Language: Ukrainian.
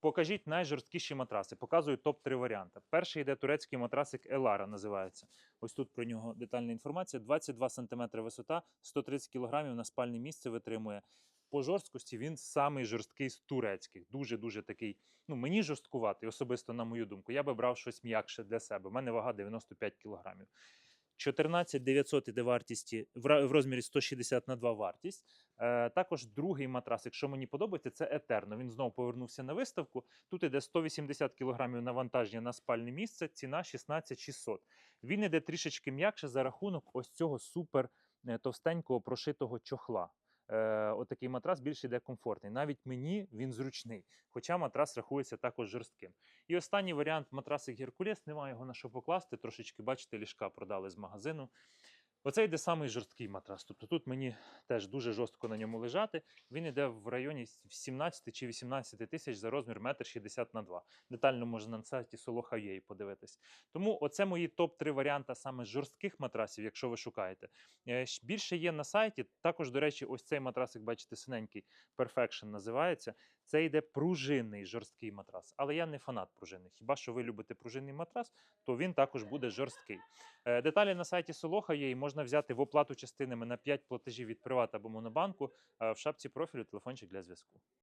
Покажіть найжорсткіші матраси. Показую топ-3 варіанти. Перший йде турецький матрасик Елара, називається. Ось тут про нього детальна інформація. 22 см висота, 130 кг на спальне місце витримує. По жорсткості він самий жорсткий з турецьких. Дуже-дуже такий. Ну, мені жорсткуватий, особисто на мою думку. Я би брав щось м'якше для себе. У мене вага 95 кг. 14 900 іде вартісті в розмірі 160 на 2 вартість. Е, також другий матрас, якщо мені подобається, це Етерно. Він знову повернувся на виставку. Тут іде 180 кг навантаження на спальне місце, ціна 16 600. Він іде трішечки м'якше за рахунок ось цього супер е, товстенького прошитого чохла. Е, отакий матрас більш іде комфортний. Навіть мені він зручний, хоча матрас рахується також жорстким. І останній варіант матрасик Геркулес. Немає його на що покласти. Трошечки, бачите, ліжка продали з магазину. Оце йде самий жорсткий матрас. Тобто тут мені теж дуже жорстко на ньому лежати. Він йде в районі 17 чи 18 тисяч за розмір 1,60 на 2. Детально можна на сайті Solo подивитись. Тому оце мої топ-3 варіанти саме жорстких матрасів, якщо ви шукаєте. Е, Більше є на сайті. Також, до речі, ось цей матрасик, бачите, синенький Perfection називається. Це йде пружинний жорсткий матрас. Але я не фанат пружинних. Хіба що ви любите пружинний матрас, то він також буде жорсткий. Е, Деталі на сайті Солоха є і можна взяти в оплату частинами на 5 платежів від Приват або Монобанку. Е, В шапці профілю телефончик для зв'язку.